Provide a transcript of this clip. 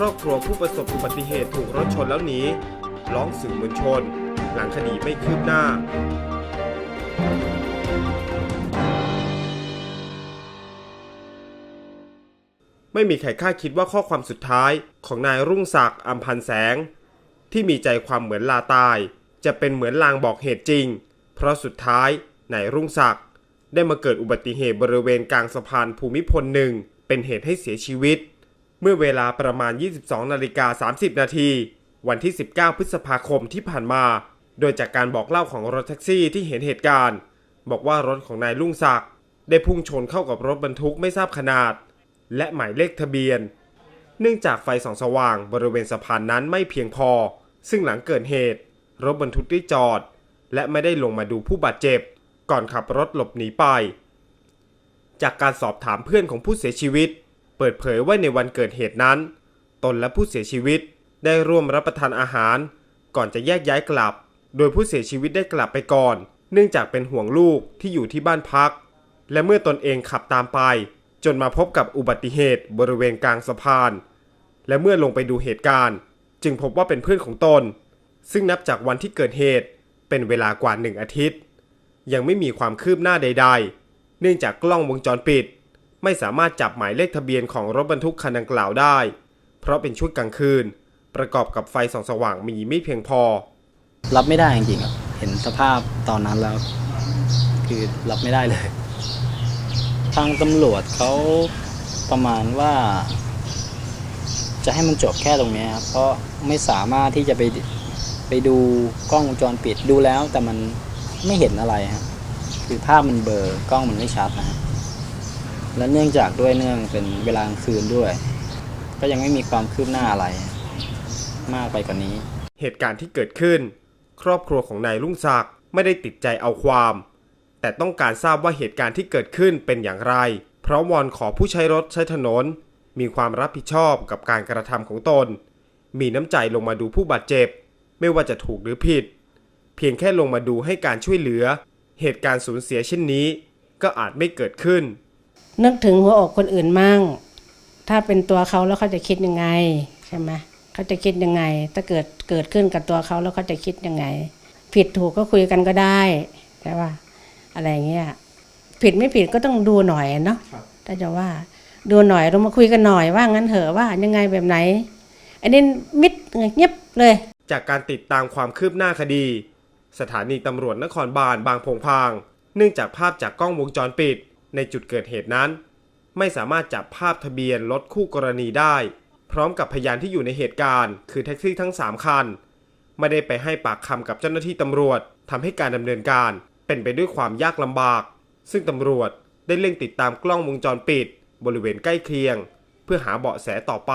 ครอบครัวผู้ประสบอุบัติเหตุถูกรถชนแล้วหนีร้องสื่อมวลชน หลังคดีไม่คืบหน้า ไม่มีใครคาดคิดว่าข้อความสุดท้ายของนายรุ่งศักดิ์อัมพันแสง ที่มีใจความเหมือนลาตาย จะเป็นเหมือนลางบอกเหตุจริง เพราะสุดท้ายนายรุ่งศักดิ์ได้มาเกิดอุบัติเหตุบริเวณกลางสะพานภูมิพลหนึ่งเป็นเหตุให้เสียชีวิต เมื่อเวลาประมาณ 22นาฬิกา30 นาทีวันที่ 19 พฤษภาคมที่ผ่านมา โดยจากการบอกเล่าของรถแท็กซี่ที่เห็นเหตุการณ์ บอกว่ารถของนายลุงศักดิ์ได้พุ่งชนเข้ากับรถบรรทุกไม่ทราบขนาด และหมายเลขทะเบียน เนื่องจากไฟส่องสว่างบริเวณสะพานนั้นไม่เพียงพอ ซึ่งหลังเกิดเหตุ รถบรรทุกได้จอด และไม่ได้ลงมาดูผู้บาดเจ็บ ก่อนขับรถหลบหนีไป จากการสอบถามเพื่อนของผู้เสียชีวิต เปิดเผยว่าในวันเกิดเหตุนั้น ตนและผู้เสียชีวิตได้ร่วมรับประทานอาหาร ก่อนจะแยกย้ายกลับ โดยผู้เสียชีวิตได้กลับไปก่อน เนื่องจากเป็นห่วงลูกที่อยู่ที่บ้านพัก และเมื่อตนเองขับตามไป จนมาพบกับอุบัติเหตุบริเวณกลางสะพาน และเมื่อลงไปดูเหตุการณ์ จึงพบว่าเป็นเพื่อนของตน ซึ่งนับจากวันที่เกิดเหตุเป็นเวลากว่าหนึ่งอาทิตย์ ยังไม่มีความคืบหน้าใด ๆ เนื่องจากกล้องวงจรปิด ไม่สามารถจับหมายเลขทะเบียนของรถบรรทุกคันดังกล่าวได้ เพราะเป็นช่วงกลางคืน ประกอบกับไฟส่องสว่างมีไม่เพียงพอ รับไม่ได้จริงๆครับเห็นสภาพตอนนั้นแล้ว คือรับไม่ได้เลย ทางตำรวจเขาประมาณว่า จะให้มันจบแค่ตรงเนี้ยครับเพราะไม่สามารถที่จะไปไปดูกล้องวงจรปิดดูแล้ว แต่มันไม่เห็นอะไรฮะคือภาพมันเบลอกล้องมันไม่ชัดนะฮะ และเนื่องจากด้วยเนื่องเป็นเวลากลางคืนด้วย ก็ยังไม่มีความคืบหน้าอะไร มากไปกว่านี้ เหตุการณ์ที่เกิดขึ้น ครอบครัวของนายลุงศักดิ์ไม่ได้ติดใจเอาความ แต่ต้องการทราบว่าเหตุการณ์ที่เกิดขึ้นเป็นอย่างไร เพราะวอนขอผู้ใช้รถใช้ถนน มีความรับผิดชอบกับการกระทำของตน มีน้ำใจลงมาดูผู้บาดเจ็บ ไม่ว่าจะถูกหรือผิด เพียงแค่ลงมาดูให้การช่วยเหลือ เหตุการณ์สูญเสียเช่นนี้ ก็อาจไม่เกิดขึ้น นึกถึงหัวอกคนอื่นมั่ง ถ้าเป็นตัวเขาแล้วเขาจะคิดยังไงใช่ไหมเขาจะคิดยังไง ถ้าเกิดเกิดขึ้นกับตัวเขาแล้วเขาจะคิดยังไง ผิดถูกก็คุยกันก็ได้ใช่ป่ะอะไรเงี้ยผิดไม่ผิดก็ต้องดูหน่อยเนาะถ้าจะว่าดูหน่อยเรามาคุยกันหน่อยว่างั้นเถอะว่ายังไงแบบไหน อันนี้มิดเงียบเลย จากการติดตามความคืบหน้าคดี สถานีตำรวจนครบาลบางโพงพาง เนื่องจากภาพจากกล้องวงจรปิด ในจุดเกิดเหตุนั้น ไม่สามารถจับภาพทะเบียนรถคู่กรณีได้ พร้อมกับพยานที่อยู่ในเหตุการณ์ คือแท็กซี่ทั้ง 3 คัน ไม่ได้ไปให้ปากคำกับเจ้าหน้าที่ตำรวจทำให้การดำเนินการเป็นไปด้วยความยากลำบาก ซึ่งตำรวจได้เร่งติดตามกล้องวงจรปิด บริเวณใกล้เคียง เพื่อหาเบาะแสต่อไป